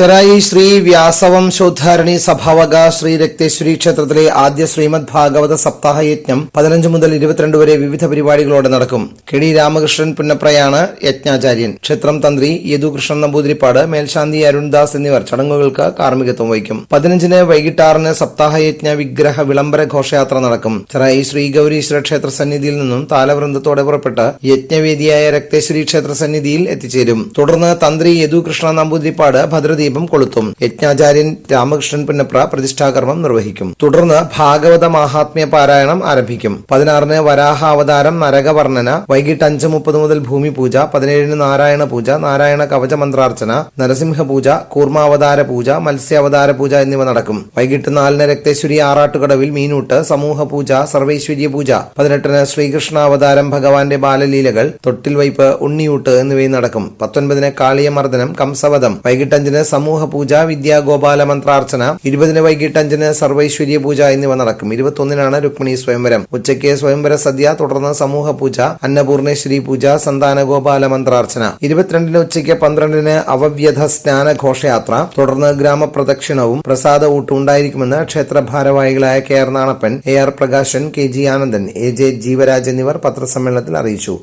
ചെറായി ശ്രീ വ്യാസവം വ്യാസവംശോദ്ധാരണി സഭാവക ശ്രീ രക്തേശ്വരി ക്ഷേത്രത്തിലെ ആദ്യ ശ്രീമദ് ഭാഗവത സപ്താഹ യജ്ഞം പതിനഞ്ച് മുതൽ ഇരുപത്തിരണ്ട് വരെ വിവിധ പരിപാടികളോടെ നടക്കും. കെ ഡി രാമകൃഷ്ണൻ പുന്നപ്രയാണ് യജ്ഞാചാര്യൻ. ക്ഷേത്രം തന്ത്രി യദുകൃഷ്ണൻ നമ്പൂതിരിപ്പാട് മേൽശാന്തി അരുൺദാസ് എന്നിവർ ചടങ്ങുകൾക്ക് കാർമ്മികത്വം വഹിക്കും. പതിനഞ്ചിന് വൈകിട്ട് ആറിന് സപ്താഹ യജ്ഞ വിഗ്രഹ വിളംബര ഘോഷയാത്ര നടക്കും. ചെറായി ശ്രീ ഗൗരീശ്വര ക്ഷേത്ര സന്നിധിയിൽ നിന്നും താലവൃന്ദത്തോടെ പുറപ്പെട്ട് യജ്ഞവേദിയായ രക്തേശ്വരി ക്ഷേത്ര സന്നിധിയിൽ എത്തിച്ചേരും. തുടർന്ന് തന്ത്രി യദുകൃഷ്ണ നമ്പൂതിരിപ്പാട് ഭദ്രദീപം കൊളുത്തും. യജ്ഞാചാര്യൻ രാമകൃഷ്ണൻ പുന്നപ്ര പ്രതിഷ്ഠാകർമ്മം നിർവഹിക്കും. തുടർന്ന് ഭാഗവത മഹാത്മ്യ പാരായണം ആരംഭിക്കും. പതിനാറിന് വരാഹാവതാരം നരകവർണന വൈകിട്ട് അഞ്ച് മുപ്പത് മുതൽ ഭൂമി പൂജ പതിനേഴിന് നാരായണ പൂജ നാരായണ കവച മന്ത്രാർച്ചന നരസിംഹ പൂജ കൂർമാവതാര പൂജ മത്സ്യാവതാര പൂജ എന്നിവ നടക്കും. വൈകിട്ട് നാലിന് രക്തേശ്വരി ആറാട്ടുകടവിൽ മീനൂട്ട് സമൂഹ പൂജ സർവൈശ്വര്യ പൂജ പതിനെട്ടിന് ശ്രീകൃഷ്ണാവതാരം ഭഗവാന്റെ ബാലലീലകൾ തൊട്ടിൽ വൈപ്പ് ഉണ്ണിയൂട്ട് എന്നിവയും നടക്കും. പത്തൊൻപതിന് കാളിയമർദ്ദനം കംസവധം വൈകിട്ട് അഞ്ചിന് സമൂഹ പൂജ വിദ്യാഗോപാല മന്ത്രാർച്ചന ഇരുപതിന് വൈകിട്ട് അഞ്ചിന് സർവൈശ്വര്യ പൂജ എന്നിവ നടക്കും. ഇരുപത്തൊന്നിനാണ് രുക്മിണി സ്വയംവരം. ഉച്ചയ്ക്ക് സ്വയംവര സദ്യ തുടർന്ന് സമൂഹ പൂജ അന്നപൂർണേശ്വരി പൂജ സന്താന ഗോപാല മന്ത്രാർച്ചന. ഇരുപത്തിരണ്ടിന് ഉച്ചയ്ക്ക് പന്ത്രണ്ടിന് അവവ്യധ സ്നാന ഘോഷയാത്ര തുടർന്ന് ഗ്രാമപ്രദക്ഷിണവും പ്രസാദ ഊട്ടും ഉണ്ടായിരിക്കുമെന്ന് ക്ഷേത്ര ഭാരവാഹികളായ K R Nanappan A R Prakashan K G Anandan A J Jeevaraj എന്നിവർ പത്രസമ്മേളനത്തിൽ അറിയിച്ചു.